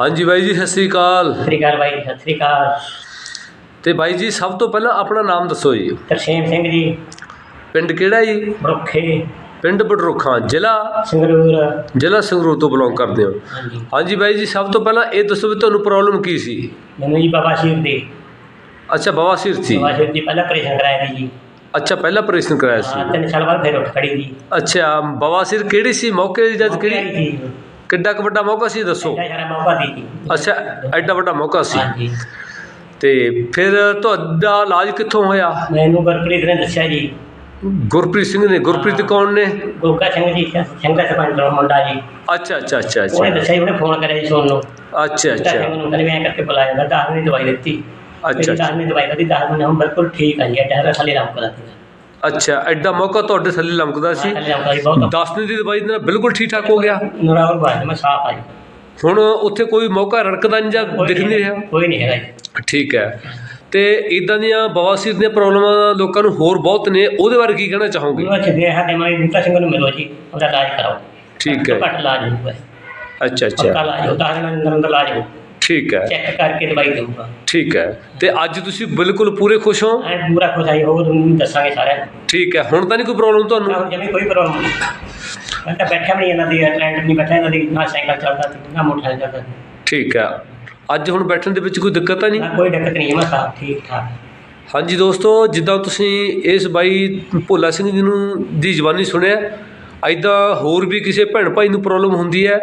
ਹਾਂਜੀ ਬਾਈ ਜੀ ਸਤਿ ਸ੍ਰੀ ਅਕਾਲ। ਸਤਿ ਸ੍ਰੀ ਅਕਾਲ ਬਾਈ ਸਤਿ ਸ੍ਰੀ ਅਕਾਲ। ਤੇ ਬਾਈ ਜੀ ਸਭ ਤੋਂ ਪਹਿਲਾਂ ਆਪਣਾ ਨਾਮ ਦੱਸੋ ਜੀ। ਤਰਸੇਮ ਸਿੰਘ ਜੀ। ਪਿੰਡ ਕਿਹੜਾ ਜੀ? ਬਰੁੱਖੇ। ਪਿੰਡ ਬਡਰੁੱਖਾਂ ਜ਼ਿਲ੍ਹਾ? ਸੰਗਰੂਰ। ਜ਼ਿਲ੍ਹਾ ਸੰਗਰੂਰ ਤੋਂ ਬਿਲੋਂਗ ਕਰਦੇ ਹੋ। ਹਾਂਜੀ। ਹਾਂਜੀ ਬਾਈ ਜੀ ਸਭ ਤੋਂ ਪਹਿਲਾਂ ਇਹ ਦੱਸੋ ਵੀ ਤੁਹਾਨੂੰ ਪ੍ਰੋਬਲਮ ਕੀ ਸੀ? ਮੈਨੂੰ ਜੀ ਬਾਬਾ ਸ਼ੀਰ ਦੇ। ਅੱਛਾ ਬਵਾਸੀਰ ਸੀ। ਬਾਬਾ ਸ਼ੀਰ ਦੀ ਪਹਿਲਾਂ ਆਪਰੇਸ਼ਨ ਕਰਾਇਆ ਸੀ ਜੀ। ਅੱਛਾ ਪਹਿਲਾਂ ਆਪਰੇਸ਼ਨ ਕਰਾਇਆ ਹਾਂ, ਸੀ ਤਿੰਨ ਸਾਲ ਬਾਅਦ ਫਿਰ ਉੱਠ ਖੜੀ ਜੀ। ਅੱਛਾ ਬਵਾਸੀਰ ਕਿਹੜੀ ਸੀ? ਮੌਕੇ ਦੀ ਜਦ ਕਿਹੜੀ? ਜੀ। ਕਿੱਡਾ ਕੁ ਵੱਡਾ ਮੌਕਾ ਸੀ ਦੱਸੋ? ਐਡਾ ਸਾਰਾ ਮੌਕਾ ਦੀ ਜੀ। ਅੱਛਾ ਐਡਾ ਵੱਡਾ ਮੌਕਾ ਸੀ। ਹਾਂਜੀ। ਤੇ ਫਿਰ ਤੁਹਾਡਾ ਇਲਾਜ ਕਿੱਥੋਂ ਹੋਇਆ? ਮੈਨੂੰ ਗੁਰਪ੍ਰੀਤ ਨੇ ਦੱਸਿਆ ਜੀ। ਗੁਰਪ੍ਰੀਤ ਸਿੰਘ ਨੇ। ਗੁਰਪ੍ਰੀਤ ਕੌਣ ਨੇ? ਗੋਗਾ ਸਿੰਘ ਜੀ ਸਿੰਘ ਦਾ ਸਰਪੰਚ ਦਾ ਮੁੰਡਾ ਜੀ। ਅੱਛਾ ਅੱਛਾ ਅੱਛਾ ਉਹਨੇ ਅੱਛਾ ਦੱਸਿਆ ਜੀ, ਉਹਨੇ ਫੋਨ ਕਰਿਆ ਜੀ ਸੋਨ ਨੂੰ। ਅੱਛਾ ਸਿੰਘ ਅੱਛਾ। ਨੂੰ ਕਹਿੰਦੇ ਮੈਂ ਕਰਕੇ ਬੁਲਾਇਆ ਮੈਂ ਦਸ ਦਿਨ ਦੀ ਦਵਾਈ ਦਿੱਤੀ। ਅੱਛਾ ਦਸ ਦਿਨ ਦੀ ਦਵਾਈ ਦਿੱਤੀ ਦਸ ਦਿਨ ਹੁਣ ਬਿਲਕੁਲ ਠੀਕ ਆ ਜੀ ਸਾਰਾ ਸਾਲੇ ਰਾਮ ਕਰਾ ਦਿੱਤਾ ਅੱਛਾ ਐਡਾ ਮੌਕਾ ਤੁਹਾਡੇ ਥੱਲੇ ਲੰਕਦਾ ਸੀ। ਬਹੁਤ 10 ਦਿਨ ਦੀ ਦਵਾਈ ਦੇ ਨਾਲ ਬਿਲਕੁਲ ਠੀਕ ਠਾਕ ਹੋ ਗਿਆ? ਨਰਾਵਰ ਬਾਜ ਮੈਂ ਸਾਫ਼ ਆ ਜੀ। ਹੁਣ ਉੱਥੇ ਕੋਈ ਮੌਕਾ ਰੜਕਦਾ ਨਹੀਂ ਜਾਂ ਦਿਖ ਨਹੀਂ ਰਿਹਾ? ਕੋਈ ਨਹੀਂ ਹੈਗਾ ਜੀ। ਠੀਕ ਹੈ। ਤੇ ਇਦਾਂ ਦੀਆਂ ਬਵਾਸੀਰ ਦੀਆਂ ਪ੍ਰੋਬਲਮਾਂ ਲੋਕਾਂ ਨੂੰ ਹੋਰ ਬਹੁਤ ਨੇ ਉਹਦੇ ਬਾਰੇ ਕੀ ਕਹਿਣਾ ਚਾਹੋਗੇ? ਉਹ ਛੱਡੇ ਸਾਡੇ ਮਾਈ ਬੂਟਾ ਸਿੰਘ ਨੂੰ ਮਿਲੋ ਜੀ ਉਹਦਾ ਇਲਾਜ ਕਰਾਓ। ਠੀਕ ਹੈ। ਘੱਟ ਇਲਾਜ ਹੋਊਗਾ। ਅੱਛਾ ਪੱਕਾ ਅੱਛਾ ਇਲਾਜ ਹੋਊਗਾ ਤਾਂ ਅੰਦਰ ਅੰਦਰ ਇਲਾਜ ਹੋਊ। ਠੀਕ ਹੈ। ਚੈੱਕ ਕਰਕੇ ਦਵਾਈ ਦੇਊਗਾ। ਠੀਕ ਹੈ। ਤੇ ਅੱਜ ਤੁਸੀਂ ਬਿਲਕੁਲ ਪੂਰੇ ਖੁਸ਼ ਹੋ? ਐ ਪੂਰਾ ਖੁਸ਼ਾਈ ਹੋਊ ਤੁਹਾਨੂੰ ਦੱਸਾਂਗੇ ਸਾਰਿਆਂ ਨੂੰ। ਠੀਕ ਹੈ। ਹੁਣ ਤਾਂ ਨਹੀਂ ਕੋਈ ਪ੍ਰੋਬਲਮ ਤੁਹਾਨੂੰ? ਹੁਣ ਜਿਵੇਂ ਕੋਈ ਪ੍ਰੋਬਲਮ ਨਹੀਂ। ਮੈਂ ਤਾਂ ਬੈਠਾ ਵੀ ਨਹੀਂ ਇਹਨਾਂ ਦੀ ਟ੍ਰੈਂਡ ਨਹੀਂ ਬੈਠਾ ਇਹਨਾਂ ਦੀ ਨਾ ਸਾਈਕਲ ਚੱਲਦਾ ਸੀ ਨਾ ਮੋਟਰਸਾਈਕਲ ਚੱਲਦਾ ਠੀਕ ਹੈ। ਅੱਜ ਹੁਣ ਬੈਠਣ ਦੇ ਵਿੱਚ ਕੋਈ ਦਿੱਕਤ ਤਾਂ ਨਹੀਂ? ਨਾ ਕੋਈ ਦਿੱਕਤ ਨਹੀਂ ਹੈ ਮੈਂ ਸਾਫ਼ ਠੀਕ ਠਾਕ। ਹਾਂਜੀ ਦੋਸਤੋ ਜਿੱਦਾਂ ਤੁਸੀਂ ਇਸ ਬਾਈ ਭੋਲਾ ਸਿੰਘ ਜੀ ਨੂੰ ਦੀ ਜ਼ਬਾਨੀ ਸੁਣਿਆ ਐਦਾਂ ਹੋਰ ਵੀ ਕਿਸੇ ਭੈਣ ਭਾਈ ਨੂੰ ਪ੍ਰੋਬਲਮ ਹੁੰਦੀ ਹੈ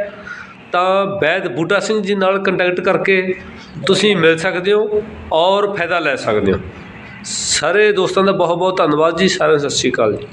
ਤਾਂ ਵੈਦ ਬੂਟਾ ਸਿੰਘ ਜੀ ਨਾਲ ਕੰਟੈਕਟ ਕਰਕੇ ਤੁਸੀਂ ਮਿਲ ਸਕਦੇ ਹੋ ਔਰ ਫਾਇਦਾ ਲੈ ਸਕਦੇ ਹੋ। ਸਾਰੇ ਦੋਸਤਾਂ ਦਾ ਬਹੁਤ ਬਹੁਤ ਧੰਨਵਾਦ ਜੀ, ਸਾਰਿਆਂ ਨੂੰ ਸਤਿ ਸ਼੍ਰੀ ਅਕਾਲ ਜੀ।